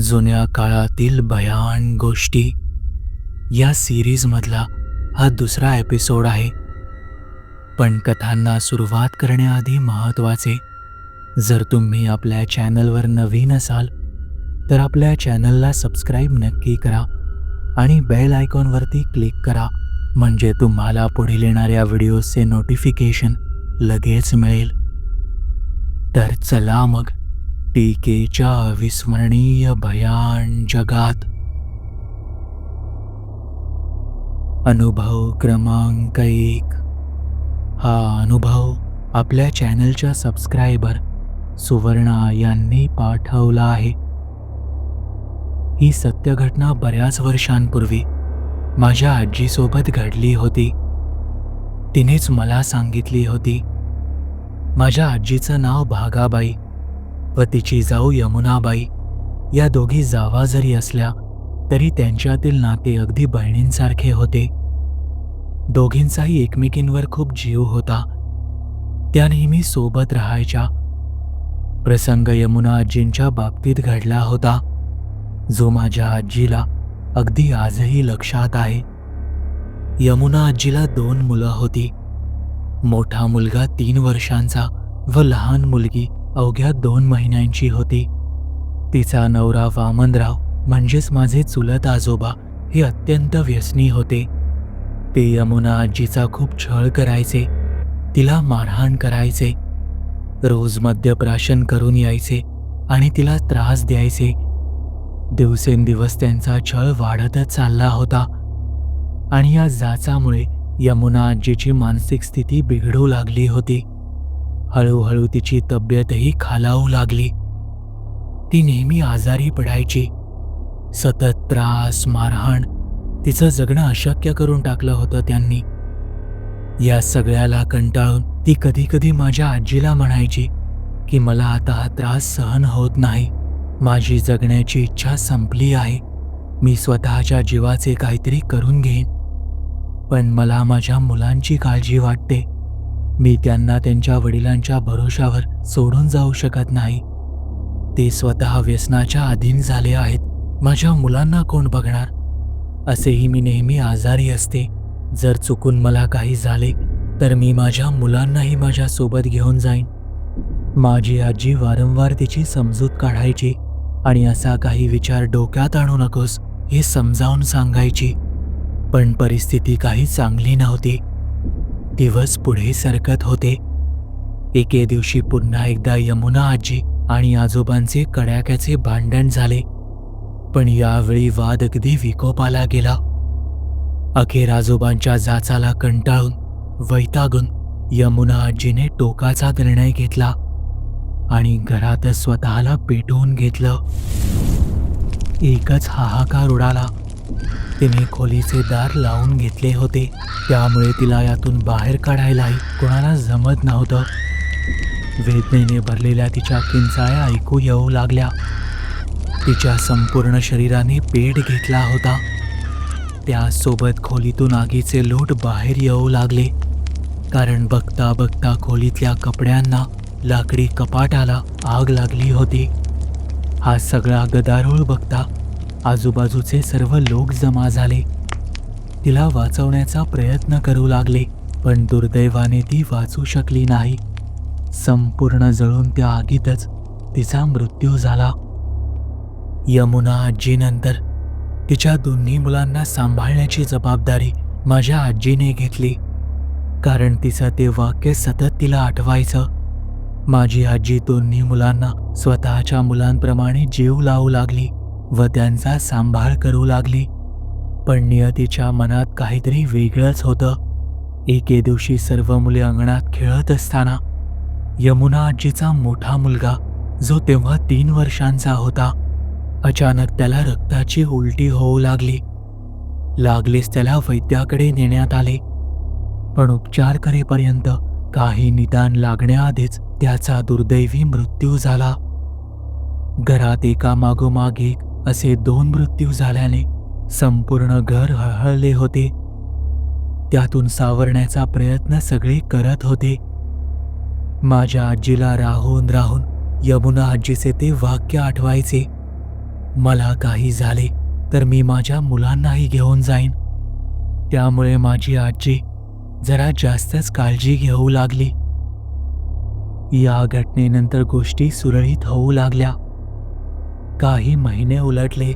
जुन्या काळातील भयान गोष्टी. या सिरीजमधला हा दुसरा एपिसोड आहे. पण कथांना सुरुवात करण्याआधी महत्त्वाचे. जर तुम्ही आपल्या चॅनलवर नवीन असाल तर आपल्या चॅनलला सबस्क्राईब नक्की करा आणि बेल आयकॉनवरती क्लिक करा. म्हणजे तुम्हाला पुढील येणाऱ्या व्हिडिओजचे नोटिफिकेशन लगेच मिळेल. तर चला मग. टीकेच्या अविस्मरणीय भयान जगात. अनुभव क्रमांक एक. हा अनुभव आपल्या चॅनलच्या सबस्क्रायबर सुवर्णा यांनी पाठवला आहे. ही सत्य घटना बऱ्याच वर्षांपूर्वी माझ्या आजीसोबत घडली होती. तिनेच मला सांगितली होती. माझ्या आजीचं नाव भागाबाई. व तिची जाऊ यमुनाबाई. या दोघी जावा जरी असल्या तरी त्यांच्यातील नाते अगदी बहिणींसारखे होते. दोघींचाही एकमेकींवर खूप जीव होता. त्या नेहमी सोबत राहायच्या. प्रसंग यमुना आजींच्या बाबतीत घडला होता. जो माझ्या आजीला अगदी आजही लक्षात आहे. यमुना आजीला दोन मुलं होती. मोठा मुलगा तीन वर्षांचा व लहान मुलगी अवघ्या दोन महिन्यांची होती. तिचा नवरा वामनराव म्हणजेच माझे चुलत आजोबा हे अत्यंत व्यसनी होते. ते यमुना आजीचा खूप छळ करायचे. तिला मारहाण करायचे. रोज मद्यप्राशन करून यायचे आणि तिला त्रास द्यायचे. दिवसेंदिवस त्यांचा छळ वाढतच चालला होता. आणि या जाचामुळे यमुना आजीची मानसिक स्थिती बिघडू लागली होती. हळूहळू तिची तब्येतही खालावू लागली. ती नेहमी आजारी पडायची. सतत त्रास मारहाण तिचं जगणं अशक्य करून टाकलं होतं त्यांनी. या सगळ्याला कंटाळून ती कधी कधी माझ्या आजीला म्हणायची की मला आता हा त्रास सहन होत नाही. माझी जगण्याची इच्छा संपली आहे. मी स्वतःच्या जीवाचे काहीतरी करून घेईन. पण मला माझ्या मुलांची काळजी वाटते. मी त्यांना त्यांच्या वडिलांच्या भरोशावर सोडून जाऊ शकत नाही. ते स्वतः व्यसनाच्या अधीन झाले आहेत. माझ्या मुलांना कोण बघणार? असेही मी नेहमी आजारी असते. जर चुकून मला काही झाले तर मी माझ्या मुलांनाही माझ्या सोबत घेऊन जाईन. माझी आजी वारंवार तिची समजूत काढायची आणि असा काही विचार डोक्यात आणू नकोस हे समजावून सांगायची. पण परिस्थिती काही चांगली नव्हती. दिवस पुढे सरकत होते. एके दिवशी पुन्हा एकदा यमुना आजी आणि आजोबांचे कड्याक्याचे भांडण झाले. पण यावेळी वाद अगदी विकोपाला गेला. अखेर आजोबांच्या जाचाला कंटाळून वैतागून यमुना आजीने टोकाचा निर्णय घेतला आणि घरातच स्वतःला पेटवून घेतलं. एकच हाहाकार उडाला. तिने खोलीचे दार लावून घेतले होते. त्यामुळे तिला यातून बाहेर काढायलाही कोणाला जमत नव्हतं. वेदनेने भरलेल्या तिच्या किंचाळ्या ऐकू येऊ लागल्या. तिच्या संपूर्ण शरीराने पेट घेतला होता. त्यासोबत खोलीतून आगीचे लोट बाहेर येऊ लागले. कारण बघता बघता खोलीतल्या कपड्यांना लाकडी कपाटाला आग लागली होती. हा सगळा गदारोळ बघता आजूबाजूचे सर्व लोक जमा झाले. तिला वाचवण्याचा प्रयत्न करू लागले पण दुर्दैवाने ती वाचू शकली नाही. संपूर्ण जळून त्या आगीतच तिचा मृत्यू झाला. यमुना आजीनंतर तिच्या दोन्ही मुलांना सांभाळण्याची जबाबदारी माझ्या आजीने घेतली. कारण तिचं ते वाक्य सतत तिला आठवायचं. माझी आजी दोन्ही मुलांना स्वतःच्या मुलांप्रमाणे जीव लावू लागली. व त्यांचा सांभाळ करू लागली. पण नियतीच्या मनात काहीतरी वेगळंच होतं. एके दिवशी सर्व मुले अंगणात खेळत असताना यमुना आजीचा मोठा मुलगा जो तेव्हा तीन वर्षांचा होता अचानक त्याला रक्ताची उलटी होऊ लागली. लागलीच त्याला वैद्याकडे नेण्यात आले. पण उपचार करेपर्यंत काही निदान लागण्याआधीच त्याचा दुर्दैवी मृत्यू झाला. घरात एका मागोमाग एक असे दोन मृत्यू झाल्याने संपूर्ण घर हळहळले होते. त्यातून सावरण्याचा प्रयत्न सगळे करत होते. माझ्या आजीला राहून राहून यमुना आजीचे ते वाक्य आठवायचे. मला काही झाले तर मी माझ्या मुलांनाही घेऊन जाईन. त्यामुळे माझी आजी जरा जास्तच काळजी घेऊ लागली. या घटनेनंतर गोष्टी सुरळीत होऊ लागल्या. काही महिने उलटले.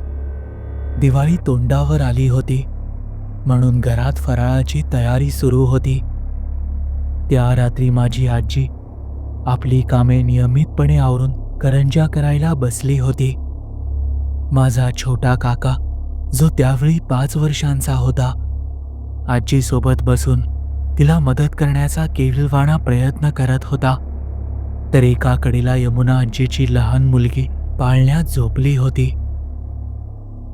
दिवाळी तोंडावर आली होती. म्हणून घरात फराळाची तयारी सुरू होती. त्या रात्री माझी आजी आपली कामे नियमितपणे आवरून करंजा करायला बसली होती. माझा छोटा काका जो त्यावेळी पाच वर्षांचा होता आजीसोबत बसून तिला मदत करण्याचा केविलवाणा प्रयत्न करत होता. तर एका कडेला यमुना आजीची लहान मुलगी पाळण्यात झोपली होती.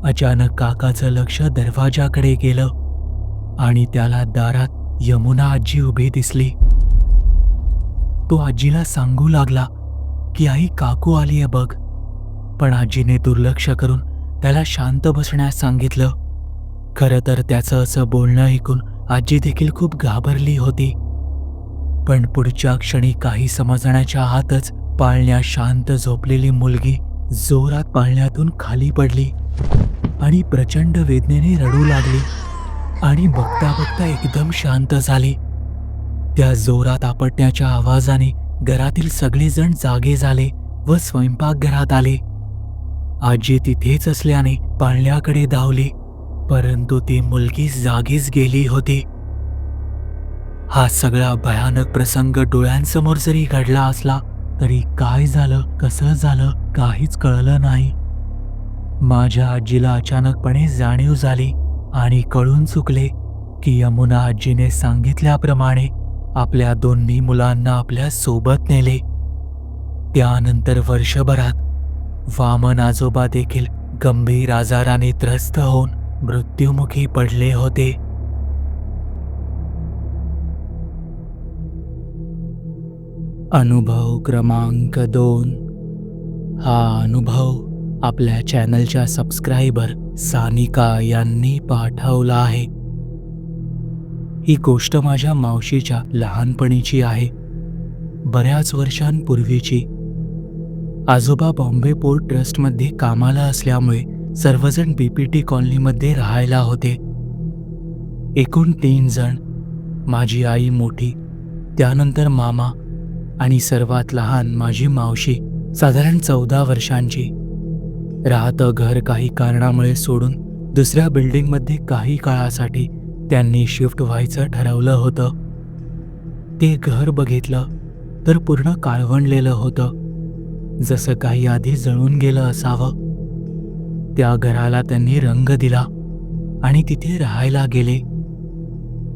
अचानक काकाचं लक्ष दरवाजाकडे गेलं आणि त्याला दारात यमुना आजी उभी दिसली. तो आजीला सांगू लागला की आई काकू आली आहे बघ. पण आजीने दुर्लक्ष करून त्याला शांत बसण्यास सांगितलं. खरं तर त्याचं असं बोलणं ऐकून आजी देखील खूप घाबरली होती. पण पुढच्या क्षणी काही समजण्याच्या आतच पाळण्या शांत झोपलेली मुलगी जोरात पाळण्यातून खाली पडली आणि प्रचंड वेदनेने रडू लागली आणि बघता बघता एकदम शांत झाली. त्या जोरात आपटण्याच्या आवाजाने घरातील सगळेजण जागे झाले व स्वयंपाकघरात आले. आजी तिथेच असल्याने पाळण्याकडे धावली परंतु ती मुलगी जागीच गेली होती. हा सगळा भयानक प्रसंग डोळ्यांसमोर जरी घडला असला तरी काय झालं कसं झालं काहीच कळलं नाही. माझ्या आजीला अचानकपणे जाणीव झाली आणि कळून चुकले की यमुना आजीने सांगितल्याप्रमाणे आपल्या दोन्ही मुलांना आपल्यासोबत नेले. त्यानंतर वर्षभरात वामन आजोबा देखील गंभीर आजाराने त्रस्त होऊन मृत्युमुखी पडले होते. अनुभव क्रमांक दोन. हा अनुभव आपल्या चॅनलच्या सबस्क्रायबर सानिका यांनी पाठवला आहे. ही गोष्ट माझ्या मावशीच्या लहानपणीची आहे. बऱ्याच वर्षांपूर्वीची. आजोबा बॉम्बे पोर्ट ट्रस्टमध्ये कामाला असल्यामुळे सर्वजण पी पी टी कॉलनीमध्ये राहायला होते. एकूण तीन जण माझी आई मोठी त्यानंतर मामा आणि सर्वात लहान माझी मावशी साधारण चौदा वर्षांची. राहतं घर काही कारणामुळे सोडून दुसऱ्या बिल्डिंगमध्ये काही काळासाठी त्यांनी शिफ्ट व्हायचं ठरवलं होतं. ते घर बघितलं तर पूर्ण काळवंडलेलं होतं. जसं काही आधी जळून गेलं असावं. त्या घराला त्यांनी रंग दिला आणि तिथे राहायला गेले.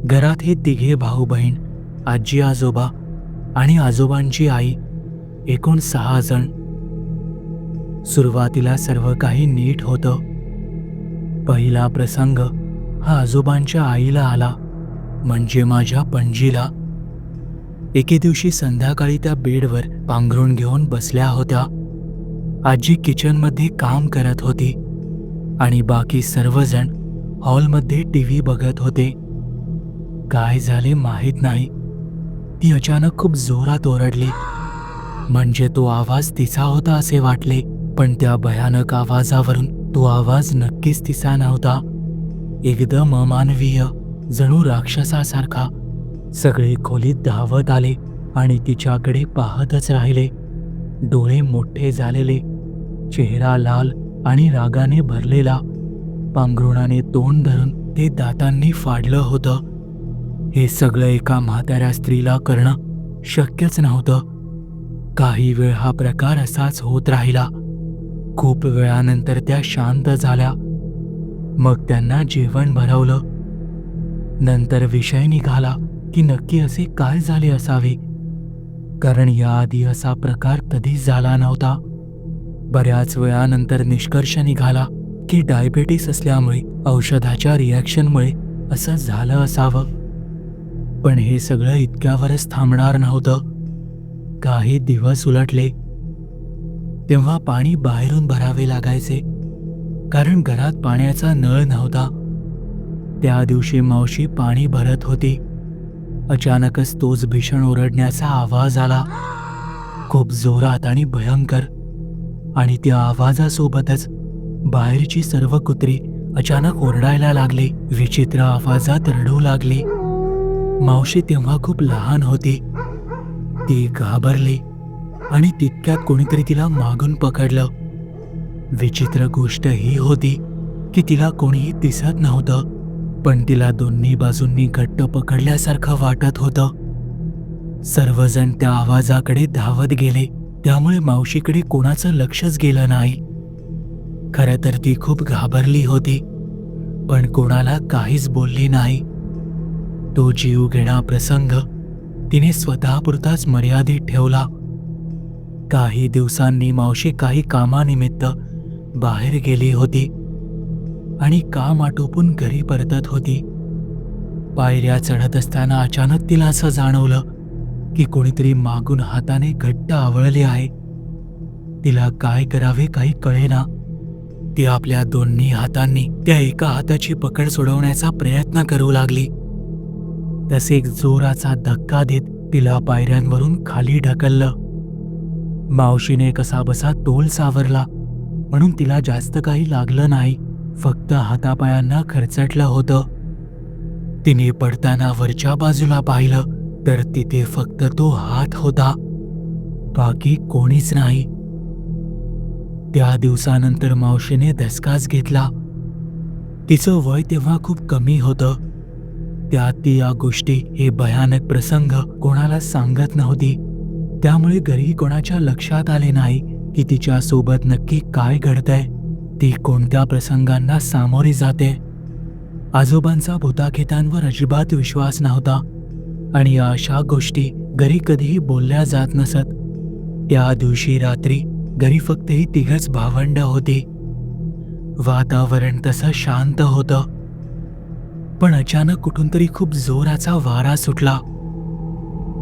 घरात हे तिघे भाऊ बहीण आजी आजोबा आणि आजोबांची आई एकूण सहा जण. सुरुवातीला सर्व काही नीट होतं. पहिला प्रसंग हा आजोबांच्या आईला आला म्हणजे माझ्या पणजीला. एके दिवशी संध्याकाळी त्या बेडवर पांघरून घेऊन बसल्या होत्या. आजी किचनमध्ये काम करत होती आणि बाकी सर्वजण हॉलमध्ये टी व्ही बघत होते. काय झाले माहीत नाही. ती अचानक खूप जोरात ओरडली. म्हणजे तो आवाज तिचा होता असे वाटले पण त्या भयानक आवाजावरून तो आवाज नक्कीच तिचा नव्हता. एकदम अमानवीय जणू राक्षसासारखा. सगळे खोलीत धावत आले आणि तिच्याकडे पाहतच राहिले. डोळे मोठे झालेले चेहरा लाल आणि रागाने भरलेला. पांघरुणाने तोंड धरून ते दातांनी फाडलं होतं. हे सगळं एका म्हाताऱ्या स्त्रीला करणं शक्यच नव्हतं. काही वेळ हा प्रकार असाच होत राहिला. खूप वेळानंतर त्या शांत झाल्या. मग त्यांना जेवण भरवलं. नंतर विषय निघाला की नक्की असे काय झाले असावे. कारण याआधी असा प्रकार कधीच झाला नव्हता. बऱ्याच वेळानंतर निष्कर्ष निघाला की डायबेटीस असल्यामुळे औषधाच्या रिॲक्शनमुळे असं झालं असावं. पण हे सगळं इतक्यावरच थांबणार नव्हतं. काही दिवस उलटले. तेव्हा पाणी बाहेरून भरावे लागायचे कारण घरात पाण्याचा नळ नव्हता. त्या दिवशी मावशी पाणी भरत होती. अचानकच तोच भीषण ओरडण्याचा आवाज आला. खूप जोरात आणि भयंकर. आणि त्या आवाजासोबतच बाहेरची सर्व कुत्री अचानक ओरडायला लागली. विचित्र आवाजात रडू लागली. मावशी तेव्हा खूप लहान होती. ती घाबरली आणि तितक्यात कोणीतरी तिला मागून पकडलं. विचित्र गोष्ट ही होती की तिला कोणीही दिसत नव्हतं पण तिला दोन्ही बाजूंनी घट्ट पकडल्यासारखं वाटत होतं. सर्वजण त्या आवाजाकडे धावत गेले त्यामुळे मावशीकडे कोणाचं लक्षच गेलं नाही. खरं तर ती खूप घाबरली होती पण कोणाला काहीच बोलली नाही. तो जीव घेणा प्रसंग तिने स्वतःपुरताच मर्यादित ठेवला. काही दिवसांनी मावशी काही कामानिमित्त बाहेर गेली होती आणि काम आटोपून घरी परतत होती. पायऱ्या चढत असताना अचानक तिला असं जाणवलं की कोणीतरी मागून हाताने घट्ट आवळले आहे. तिला काय करावे काही कळेना. ती आपल्या दोन्ही हातांनी त्या एका हाताची पकड सोडवण्याचा प्रयत्न करू लागली. तसे एक जोराचा धक्का देत तिला पायऱ्यांवरून खाली ढकललं. मावशीने कसा बसा तोल सावरला म्हणून तिला जास्त काही लागलं नाही फक्त हातापायांना खरचटलं होतं. तिने पडताना वरच्या बाजूला पाहिलं तर तिथे फक्त तो हात होता. बाकी कोणीच नाही. त्या दिवसानंतर मावशीने धसकाच घेतला. तिचं वय तेव्हा खूप कमी होतं. त्यात ती या गोष्टी हे भयानक प्रसंग कोणाला सांगत नव्हती. त्यामुळे घरी कोणाच्या लक्षात आले नाही की तिच्या सोबत नक्की काय घडतंय. ती कोणत्या प्रसंगांना सामोरी जाते? आजोबांचा भूताखेतांवर अजिबात विश्वास नव्हता. आणि या अशा गोष्टी घरी कधीही बोलल्या जात नसत. त्या दिवशी रात्री घरी फक्त ही तिघच भावंड होती. वातावरण तसं शांत होतं. पण अचानक कुठून तरी खूप जोराचा वारा सुटला.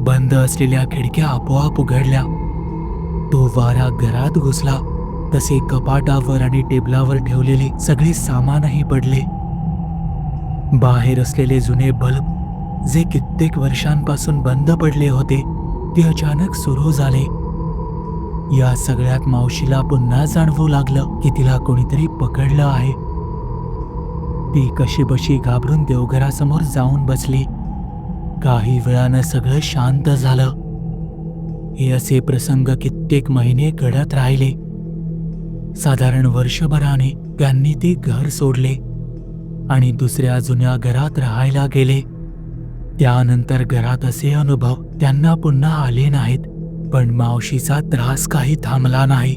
बंद असलेल्या खिडक्या आपोआप उघडल्या. तो वारा घरात घुसला. तसे कपाटावर आणि टेबलावर ठेवलेले सगळे सामानही पडले. बाहेर असलेले जुने बल्ब जे कित्येक वर्षांपासून बंद पडले होते ते अचानक सुरू झाले. या सगळ्यात मावशीला पुन्हा जाणवू लागलं की तिला कोणीतरी पकडलं आहे. ती कशीबशी घाबरून देवघरासमोर जाऊन बसली. काही वेळानं सगळं शांत झालं. हे असे प्रसंग कित्येक महिने घडत राहिले. साधारण वर्षभराने त्यांनी ते घर सोडले आणि दुसऱ्या जुन्या घरात राहायला गेले. त्यानंतर घरात असे अनुभव त्यांना पुन्हा आले नाहीत पण मावशीचा त्रास काही थांबला नाही.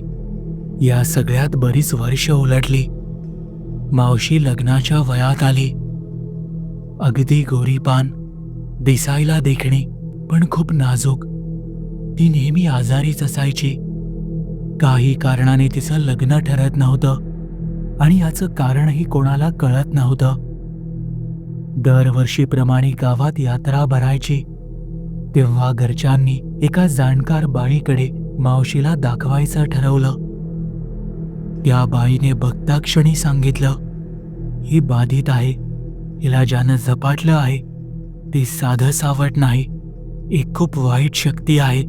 या सगळ्यात बरीच वर्ष उलटली. मावशी लग्नाच्या वयात आली. अगदी गोरीपान दिसायला देखणी पण खूप नाजूक. ती नेहमी आजारीच असायची. काही कारणाने तिचं लग्न ठरत नव्हतं आणि याचं कारणही कोणाला कळत नव्हतं. दरवर्षीप्रमाणे गावात यात्रा भरायची. तेव्हा घरच्यांनी एका जाणकार बाईकडे मावशीला दाखवायचं ठरवलं. त्या बाईने बघता क्षणी सांगितलं ही बाधित आहे. हिला ज्यानं झपाटलं आहे ती साधं सावट नाही. एक खूप वाईट शक्ती आहे.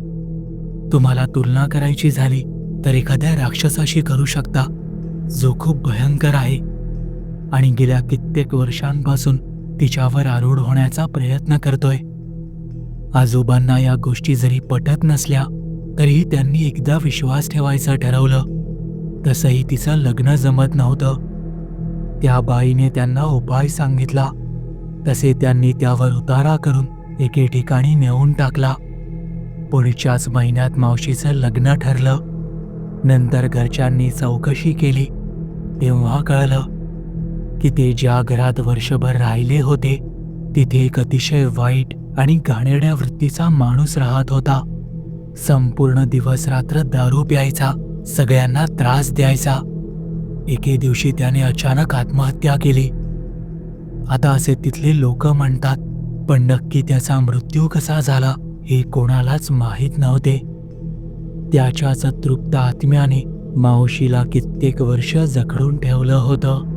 तुम्हाला तुलना करायची झाली तर एखाद्या राक्षसाशी करू शकता जो खूप भयंकर आहे. आणि गेल्या कित्येक वर्षांपासून तिच्यावर आरूढ होण्याचा प्रयत्न करतोय. आजोबांना या गोष्टी जरी पटत नसल्या तरीही त्यांनी एकदा विश्वास ठेवायचं ठरवलं. तसंही तिचं लग्न जमत नव्हतं. त्या बाईने त्यांना उपाय सांगितला. तसे त्यांनी त्यावर उतारा करून एके ठिकाणी नेऊन टाकला. पुढच्याच महिन्यात मावशीचं लग्न ठरलं. नंतर घरच्यांनी चौकशी केली. तेव्हा कळलं की ते ज्या घरात वर्षभर राहिले होते तिथे एक अतिशय वाईट आणि घाणेरड्या वृत्तीचा माणूस राहत होता. संपूर्ण दिवस रात्र दारू प्यायचा. सगळ्यांना त्रास द्यायचा. एके दिवशी त्याने अचानक आत्महत्या केली. आता असे तिथले लोक म्हणतात पण नक्की त्याचा मृत्यू कसा झाला हे कोणालाच माहीत नव्हते. त्याच्याच तृप्त आत्म्याने मावशीला कित्येक वर्ष जखडून ठेवलं होतं.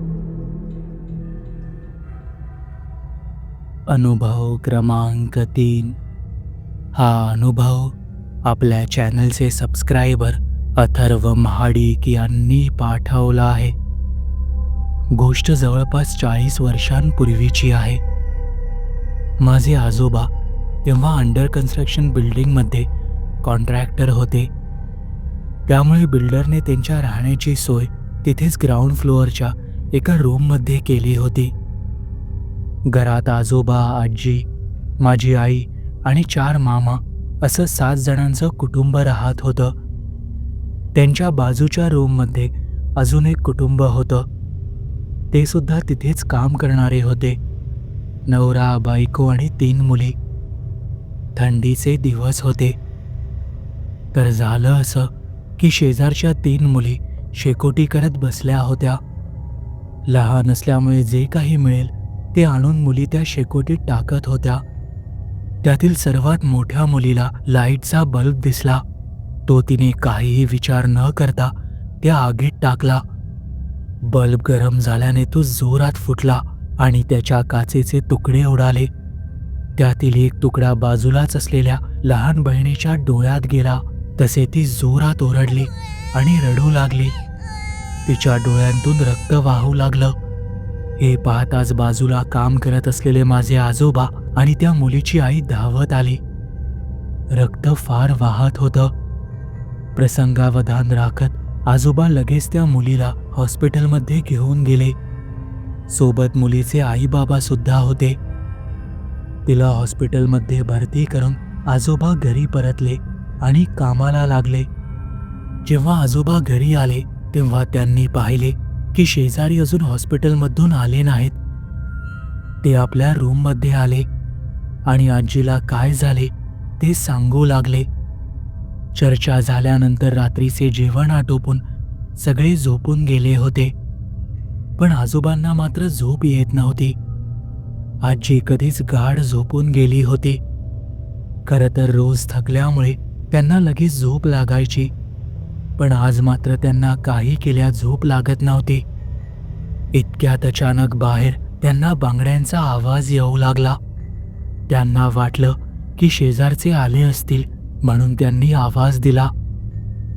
अनुभव क्रमांक तीन. हा अनुभव आपल्या चॅनलचे सबस्क्रायबर अथर्व महाडिक यांनी पाठवला आहे. गोष्ट जवळपास चाळीस वर्षांपूर्वीची आहे. माझे आजोबा तेव्हा अंडर कन्स्ट्रक्शन बिल्डिंगमध्ये कॉन्ट्रॅक्टर होते. त्यामुळे बिल्डरने त्यांच्या राहण्याची सोय तिथेच ग्राउंड फ्लोअरच्या एका रूममध्ये केली होती. घरात आजोबा आजी माझी आई आणि चार मामा असं सात जणांचं कुटुंब राहत होतं. त्यांच्या बाजूच्या रूममध्ये अजून एक कुटुंब होतं. ते सुद्धा तिथेच काम करणारे होते. नवरा बायको आणि तीन मुली. थंडीचे दिवस होते. तर झालं असं की शेजारच्या तीन मुली शेकोटी करत बसल्या होत्या. लहान असल्यामुळे जे काही मिळेल ते आणून मुली त्या शेकोटीत टाकत होत्या. त्यातील सर्वात मोठ्या मुलीला लाईटचा बल्ब दिसला. तो तिने काहीही विचार न करता त्या आगीत टाकला. बल्ब गरम झाल्याने तो जोरात फुटला आणि त्याच्या काचेचे तुकडे उडाले. त्यातील एक तुकडा बाजूलाच असलेल्या लहान बहिणीच्या डोळ्यात गेला. तसे ती जोरात ओरडली आणि रडू लागली. तिच्या डोळ्यांतून रक्त वाहू लागलं. हे पाहताच बाजूला काम करत असलेले माझे आजोबा आणि त्या मुलीची आई धावत आली. रक्त फार वाहत होतं. प्रसंगावधान राखत आजोबा लगेच त्या मुलीला हॉस्पिटलमध्ये घेऊन गेले. सोबत मुलीचे आई बाबा सुद्धा होते. तिला हॉस्पिटलमध्ये भरती करून आजोबा घरी परतले आणि कामाला लागले. जेव्हा आजोबा घरी आले तेव्हा त्यांनी पाहिले की शेजारी अजून हॉस्पिटलमधून आले नाहीत. ते आपल्या रूममध्ये आले आणि आजीला काय झाले ते सांगू लागले. चर्चा झाल्यानंतर रात्रीचे जेवण आटोपून सगळे झोपून गेले होते. पण आजोबांना मात्र झोप येत नव्हती. आजी कधीच गाढ झोपून गेली होती. खरं तर रोज थकल्यामुळे त्यांना लगेच झोप लागायची. पण आज मात्र त्यांना काही केल्या झोप लागत नव्हती. इतक्यात अचानक बाहेर त्यांना बांगड्यांचा आवाज येऊ लागला. त्यांना वाटलं की शेजारचे आले असतील. म्हणून त्यांनी आवाज दिला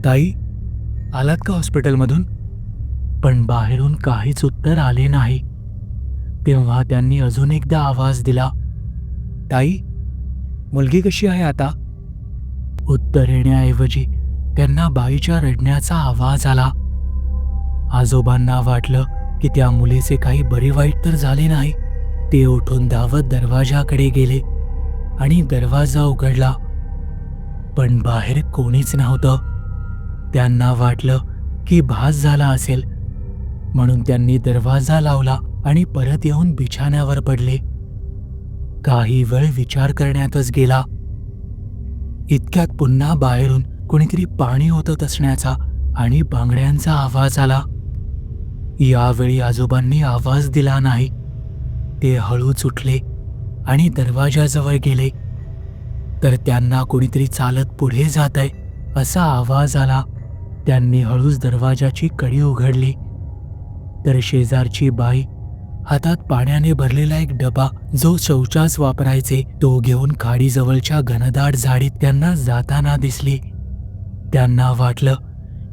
ताई आलात का हॉस्पिटलमधून? पण बाहेरून काहीच उत्तर आले नाही. तेव्हा त्यांनी अजून एकदा आवाज दिला ताई मुलगी कशी आहे आता? उत्तर येण्याऐवजी त्यांना बाईच्या रडण्याचा आवाज आला. आजोबांना वाटलं की त्या मुलीचे काही बरे वाईट तर झाले नाही. ते उठून धावत दरवाजाकडे गेले आणि दरवाजा उघडला. पण बाहेर कोणीच नव्हतं. त्यांना वाटलं की भास झाला असेल. म्हणून त्यांनी दरवाजा लावला आणि परत येऊन बिछाण्यावर पडले. काही वेळ विचार करण्यातच गेला. इतक्यात पुन्हा बाहेरून कोणीतरी पाणी ओतत असण्याचा आणि बांगड्यांचा आवाज आला. यावेळी आजोबांनी आवाज दिला नाही. ते हळूच उठले आणि दरवाजाजवळ गेले. तर त्यांना कोणीतरी चालत पुढे जात आहे असा आवाज आला. त्यांनी हळूच दरवाजाची कडी उघडली. तर शेजारची बाई हातात पाण्याने भरलेला एक डबा जो शौचास वापरायचे तो घेऊन खाडीजवळच्या घनदाट झाडीत त्यांना जाताना दिसली. त्यांना वाटलं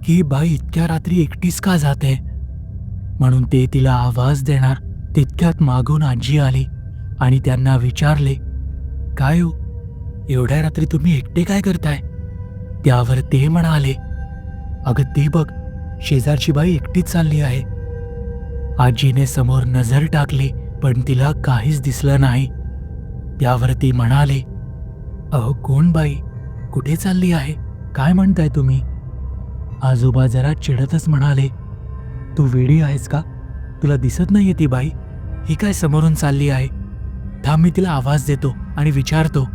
की बाई इतक्या रात्री एकटीच का जाते? म्हणून ते तिला आवाज देणार तितक्यात मागून आजी आली आणि त्यांना विचारले काय हो एवढ्या रात्री तुम्ही एकटे काय करताय? त्यावर ते म्हणाले अगं ते बघ शेजारची बाई एकटीच चालली आहे. आजीने समोर नजर टाकली पण तिला काहीच दिसलं नाही. त्यावर ती म्हणाले अहो कोण बाई? कुठे चालली आहे? काय म्हणताय तुम्ही? आजोबा जरा चिडतच म्हणाले तू वेडी आहेस का? तुला दिसत नाहीये ती बाई. ही काय समोरून चालली आहे? थांब मी तिला आवाज देतो आणि विचारतो.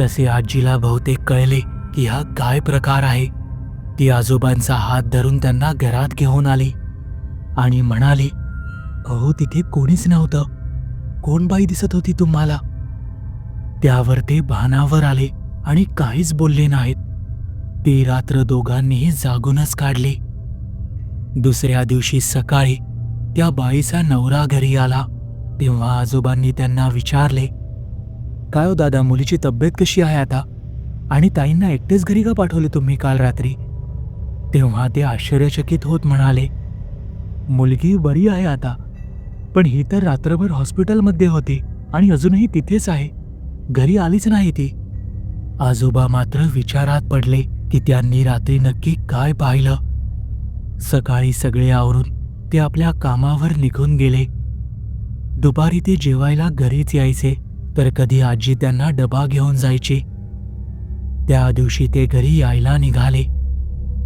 तसे आजीला बहुतेक कळले की हा काय प्रकार आहे. ती आजोबांचा हात धरून त्यांना घरात घेऊन आली आणि म्हणाली अहो तिथे कोणीच नव्हतं. कोण बाई दिसत होती तुम्हाला? त्यावर ते भानावर आले आणि काहीच बोलले नाहीत. ती रात्र दोघांनीही जागूनच काढली. दुसऱ्या दिवशी सकाळी त्या बाईचा नवरा घरी आला. तेव्हा आजोबांनी त्यांना विचारले काय हो दादा मुलीची तब्येत कशी आहे आता? आणि ताईंना एकटेच घरी का पाठवले तुम्ही काल रात्री? तेव्हा ते आश्चर्यचकित होत म्हणाले मुलगी बरी आहे आता पण ही तर रात्रभर हॉस्पिटलमध्ये होती आणि अजूनही तिथेच आहे. घरी आलीच नाही ती. आजोबा मात्र विचारात पडले की त्यांनी रात्री नक्की काय पाहिलं. सकाळी सगळे आवरून ते आपल्या कामावर निघून गेले. दुपारी ते जेवायला घरीच यायचे. तर कधी आजी त्यांना डबा घेऊन जायची? त्या दिवशी ते घरी यायला निघाले.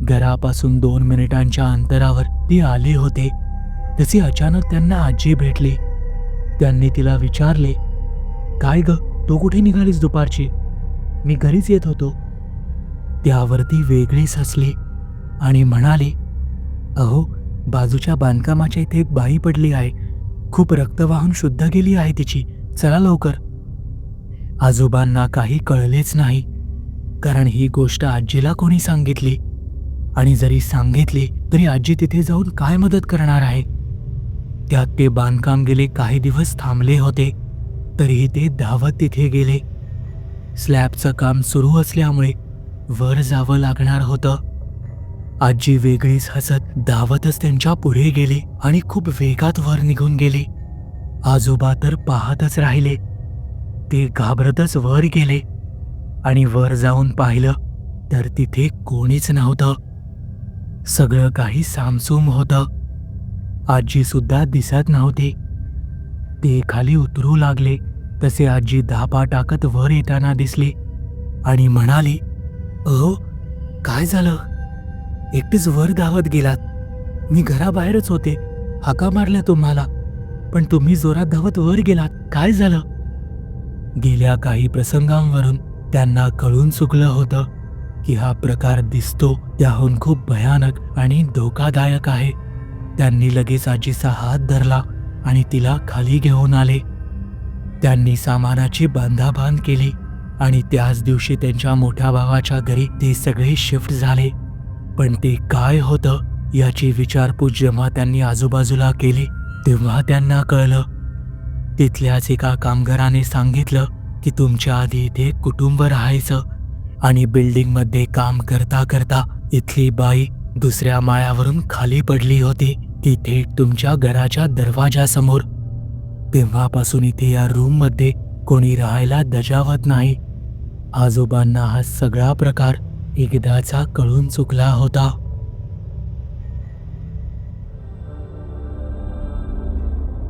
घरापासून दोन मिनिटांच्या अंतरावर ती आले होते. तसे अचानक त्यांना आजी भेटली. त्यांनी तिला विचारले काय ग तू कुठे निघालीस दुपारची? मी घरीच येत होतो. त्यावर ती वेगळीच हसली आणि म्हणाली अहो बाजूच्या बांधकामाच्या इथे एक बाई पडली आहे. खूप रक्त वाहून शुद्ध गेली आहे तिची. चला लवकर. आजोबांना काही कळलेच नाही. कारण ही गोष्ट आजीला कोणी सांगितली? आणि जरी सांगितली तरी आजी तिथे जाऊन काय मदत करणार आहे? त्यात ते बांधकाम गेले काही दिवस थांबले होते तरीही ते धावत तिथे गेले. स्लॅबचं काम सुरू असल्यामुळे वर जावं लागणार होतं. आजी वेगळीच हसत धावतच त्यांच्या पुढे गेली आणि खूप वेगात वर निघून गेली. आजोबा तर पाहतच राहिले ते घाबरतच वर गेले. आणि वर जाऊन पाहिलं तर तिथे कोणीच नव्हतं. सगळं काही सामसूम होतं. आजी सुद्धा दिसत नव्हती. ते खाली उतरू लागले. तसे आजी धापा टाकत वर येताना दिसली आणि म्हणाली अहो काय झालं? एकटीच वर धावत गेलात. मी घराबाहेरच होते. हाका मारल्या तुम्हाला. पण तुम्ही जोरात धावत वर गेलात. काय झालं? गेल्या काही प्रसंगांवरून त्यांना कळून चुकलं होतं की हा प्रकार दिसतो त्याहून खूप भयानक आणि धोकादायक आहे. त्यांनी लगेच आजीचा हात धरला आणि तिला खाली घेऊन आले. त्यांनी सामानाची बांधाबांध केली आणि त्याच दिवशी त्यांच्या मोठ्या भावाच्या घरी ते सगळे शिफ्ट झाले. पण ते काय होतं याची विचारपूस जेव्हा त्यांनी आजूबाजूला केली तेव्हा त्यांना कळलं. तिथल्याच एका कामगाराने सांगितलं की तुमच्या आधी इथे कुटुंब राहायचं आणि बिल्डिंगमध्ये काम करता करता इथली बाई दुसऱ्या माळ्यावरून खाली पडली होती. ती थेट तुमच्या घराच्या दरवाजासमोर. तेव्हापासून इथे या रूममध्ये कोणी राहायला दजावत नाही. आजोबांना हा सगळा प्रकार एकदाचा कळून चुकला होता.